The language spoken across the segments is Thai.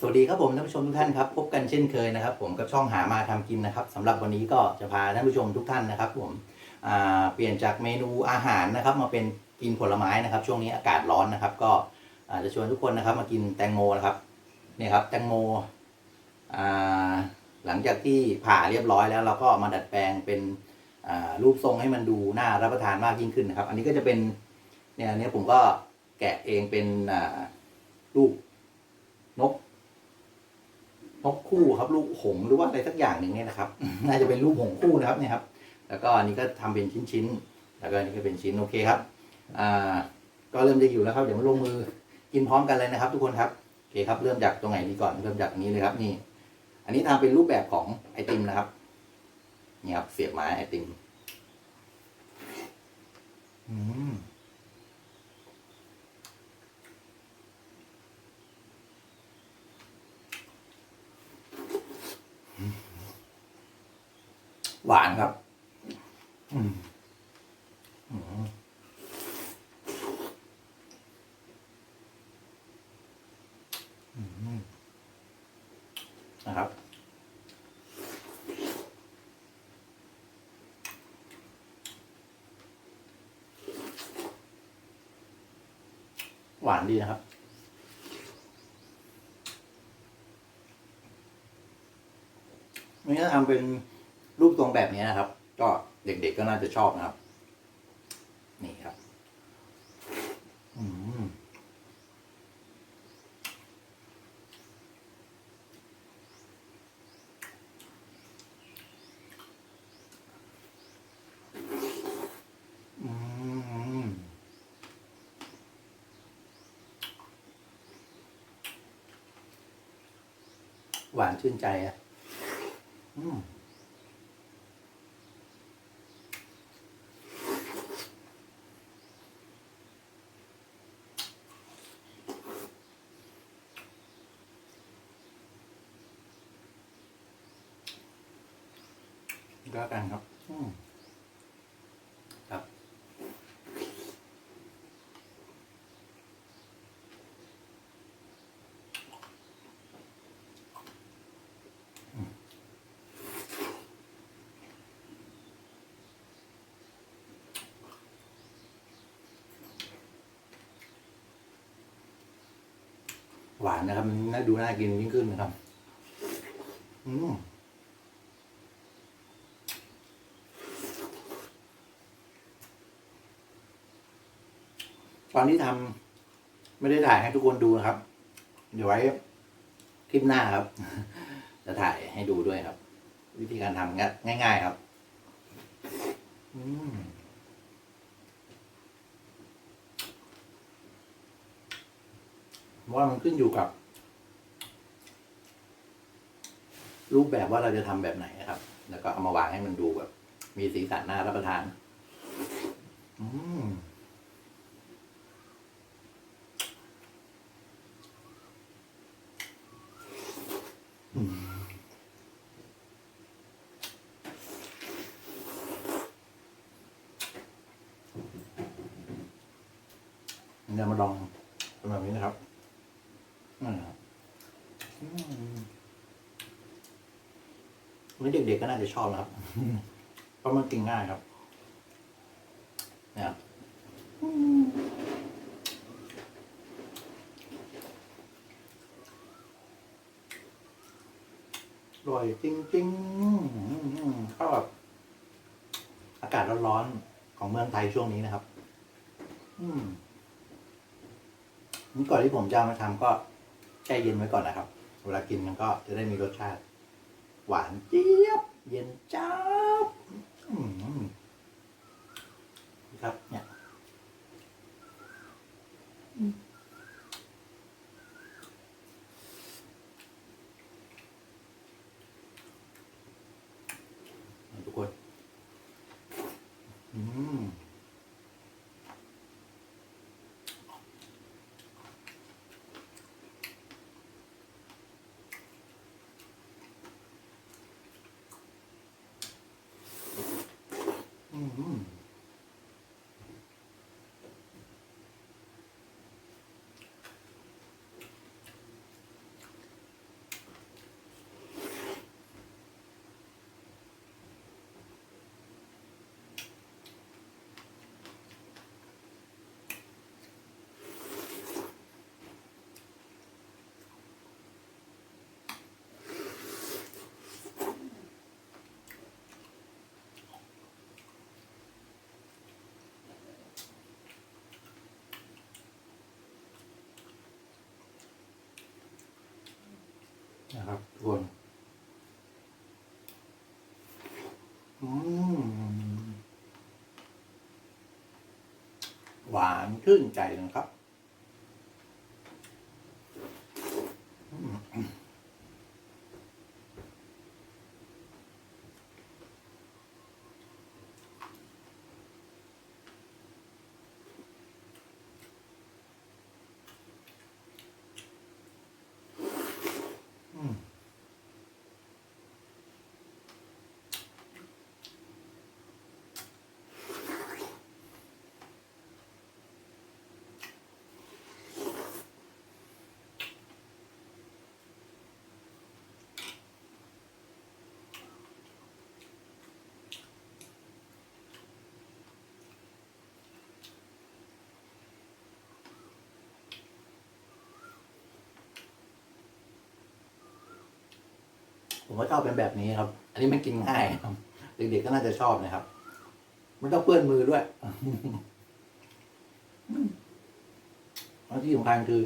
สวัสดีครับผมท่านผู้ชมทุกท่านครับพบกันเช่นเคยนะครับ ผมกับช่องหามาทำกินนะครับสำหรับวันนี้ก็จะพาท่านผู้ชมทุกท่านนะครับ ผมเปลี่ยนจากเมนูอาหารนะครับ มาเป็นกินผลไม้นะครับ ช่วงนี้อากาศร้อนนะครับ ก็จะชวนทุกคนนะครับ มากินแตงโมนะครับเนี่ยครับแตงโมหลังจากที่ผ่าเรียบร้อยแล้วเราก็มาดัดแปลงเป็นรูปทรงให้มันดูน่ารับประทานมากยิ่งขึ้นนะครับ อันนี้ก็จะเป็นเนี่ยอันนี้ผมก็แกะเองเป็นรูปนก นกคู่ครับลูกหงหรือว่าอะไรสักอย่างหนึ่งเนี่ยนะครับ น่าจะเป็นรูปหงคู่นะครับเนี่ยครับ แล้วก็อันนี้ก็ทำเป็นชิ้นๆแล้วก็อันนี้ก็เป็นชิ้นโอเคครับอ่าก็เริ่มจะอยู่แล้วครับเดี๋ยวมาลงมือกินพร้อมกันเลยนะครับ ทุกคนครับโอเคครับเริ่มจากตรงไหนดีก่อนเริ่มจากนี้เลยครับนี่ อันนี้ทำเป็นรูปแบบของไอติมนะครับนี่ครับเสียบไม้ไอติมอืม หวานครับอืมอืมอืมนะครับ หวานดีนะครับ นี่ถ้าทำเป็น รูปทรงแบบนี้นะครับ ก็เด็กๆก็น่าจะชอบนะครับ นี่ครับอืมหวานชื่นใจอะ อืม หวานนะครับมันน่าดูน่ากินยิ่งขึ้นนะครับ อืมตอนที่ทำไม่ได้ถ่ายให้ทุกคนดูนะครับ เดี๋ยวไว้คลิปหน้าครับ จะถ่ายให้ดูด้วยครับ วิธีการทำง่ายๆครับ อืม ว่ามันขึ้นอยู่กับ รูปแบบว่าเราจะทำแบบไหนนะครับ แล้วก็เอามาวางให้มันดูแบบ มีสีสันน่ารับประทาน อืมเดี๋ยวมาลองเป็นแบบนี้นะครับ อืมอืมวันนี้เด็กๆก็น่าจะชอบนะครับ เพราะมันกินง่ายครับนะครับอืมอร่อยจริงๆเข้าแบบอากาศร้อนๆของเมืองไทยช่วงนี้นะครับ อืมนี่ก่อนที่ผมจะมาทำก็ แช่เย็นไว้ก่อนนะครับ เวลากินมันก็จะได้มีรสชาติ หวานเจี๊ยบ เย็นจ้าบครับเนี่ย นะครับทุกคนหวานชื่นใจนะครับ ก็ชอบเป็นแบบนี้ครับ อันนี้มันกินง่ายครับ เด็กๆก็น่าจะชอบนะครับ มันต้องเปื้อนมือด้วยแล้วที่สำคัญคือ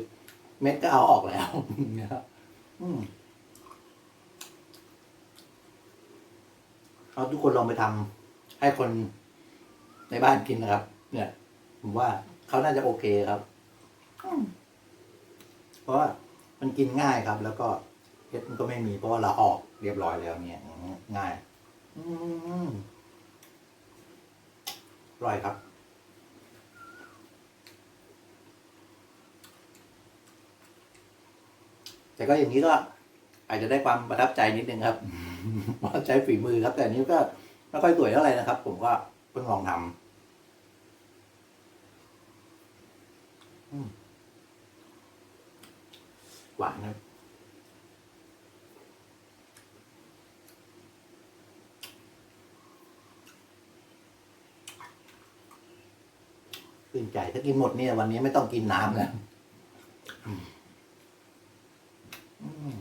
เม็ดก็เอาออกแล้วนะครับอืมเอาทุกคนลองไปทำให้คนในบ้านกินนะครับ เนี่ย ผมว่าเขาน่าจะโอเคครับอืมเพราะว่ามันกินง่ายครับ แล้วก็เพชรมันก็ไม่มีเพราะว่าเราออก เรียบร้อยแล้วเนี่ยง่ายอร่อยครับ แต่ก็อย่างนี้ก็อาจจะได้ความประทับใจนิดนึงครับเพราะใช้ฝีมือครับ แต่อันนี้ก็ไม่ค่อยสวยเท่าไหร่นะครับ ผมก็เพิ่งลองทำหวานครับ ตื่นใจถ้ากินหมดเนี่ย วันนี้ไม่ต้องกินน้ำแล้วอืมอืม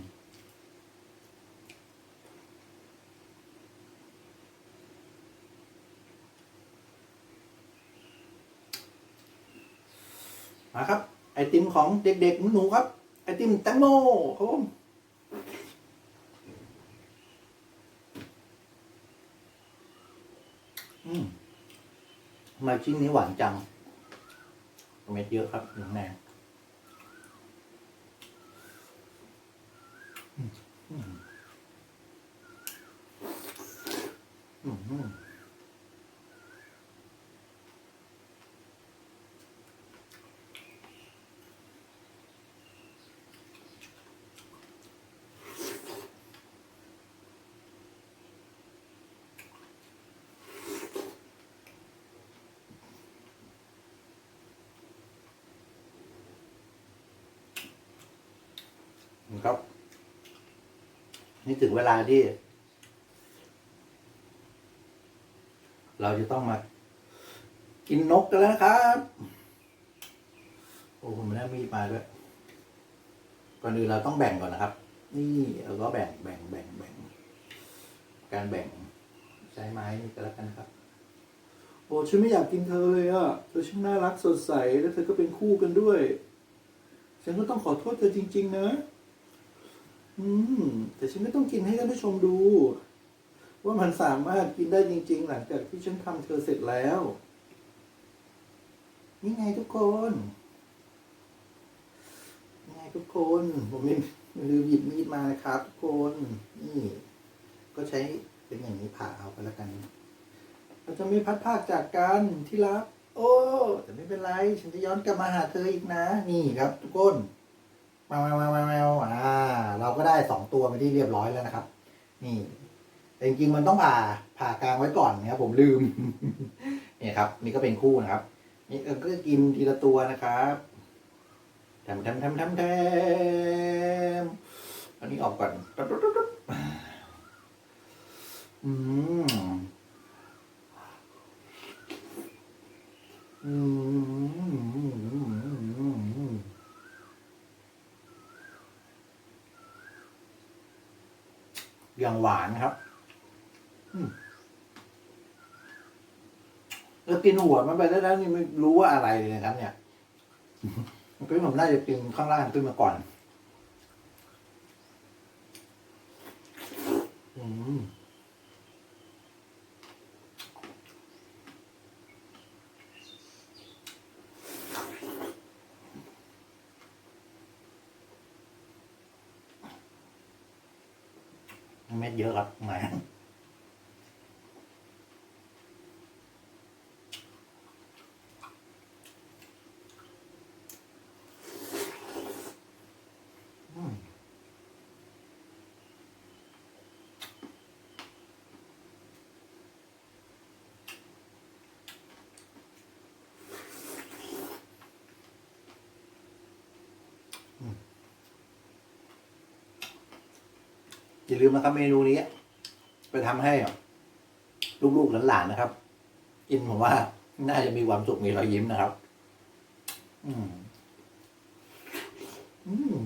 มาครับ ไอติมของเด็กๆหนูๆครับ ไอติมแตงโมครับผมอืมทำไมชิ้นนี้หวานจัง เม็ดเยอะครับหนึ่งแน่อืมอืมอืม มครับนี่ถึงเวลาที่ เราจะต้องมา กินนกกันแล้วนะครับ โอ้ผมไม่ได้มีดมาด้วย ก่อนอื่นเราต้องแบ่งก่อนนะครับ นี่เราก็แบ่งแบ่งแบ่งแบ่ง การแบ่งใช้ไม้นี่ก็แล้วกันครับโอ้ฉันไม่อยากกินเธอเลยอะเธอช่างน่ารักสดใส แล้วเธอก็เป็นคู่กันด้วย ฉันก็ต้องขอโทษเธอจริง ๆ นะ อืม แต่ฉันไม่ต้องกินให้ท่านผู้ชมดู ว่ามันสามารถกินได้จริง ๆ หลังจากที่ฉันทำเธอเสร็จแล้ว นี่ไงทุกคนนี่ไงทุกคน ผมมีมือหยิบมีดมานะครับ ทุกคน นี่ ก็ใช้เป็นอย่างนี้ผ่าเอาไปแล้วกัน เราจะไม่พัดภาคจากกันที่รัก โอ้ แต่ไม่เป็นไร ฉันจะย้อนกลับมาหาเธออีกนะ นี่ครับ ทุกคน แมวแมวแมามามวอ่า เราก็ได้สองตัวไปที่เรียบร้อยแล้วนะครับ นี่แต่จริงๆมันต้องผ่าผ่ากลางไว้ก่อนนะครับผมลืม เนี่ยครับ นี่ก็เป็นคู่นะครับ นี่ก็กินทีละตัวนะครับทำทำทำทำทำอันนี้ออกก่อนางหวานครับแล้วกินหัวมันไปได้แล้วนี่ไม่รู้ว่าอะไรเลยครับ เนี่ยมันก็ผมน่าจะกินข้างล่างขึ้นมาก่อน อืม เม็ดเยอะครับไหนอืม อย่าลืมนะครับเมนูนี้ ไปทำให้ลูกๆหลานๆนะครับกินผมว่า น่าจะมีความสุขมีรอยยิ้มนะครับ อืม อืม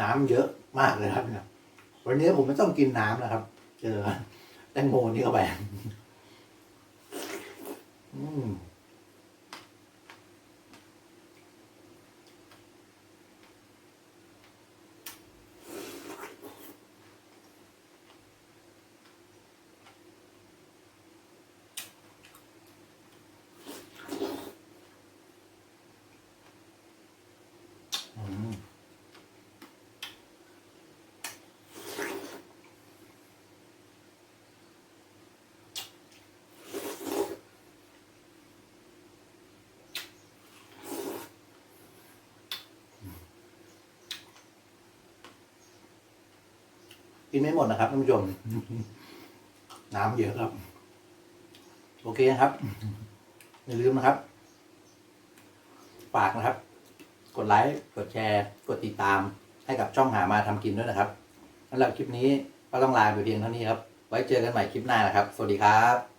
น้ำเยอะมากเลยครับเนี่ยวันนี้ผมไม่ต้องกินน้ำนะครับ เจอแตงโมนี่เข้าไป อื กินไม่หมดนะครับท่านผู้ชม น้ำเยอะครับ โอเคนะครับ อย่าลืมนะครับฝากนะครับ กดไลค์ กดแชร์ กดติดตาม ให้กับช่องหามาทำกินด้วยนะครับสำหรับคลิปนี้ก็ต้องลาไปเพียงเท่านี้ครับ ไว้เจอกันใหม่คลิปหน้านะครับ สวัสดีครับ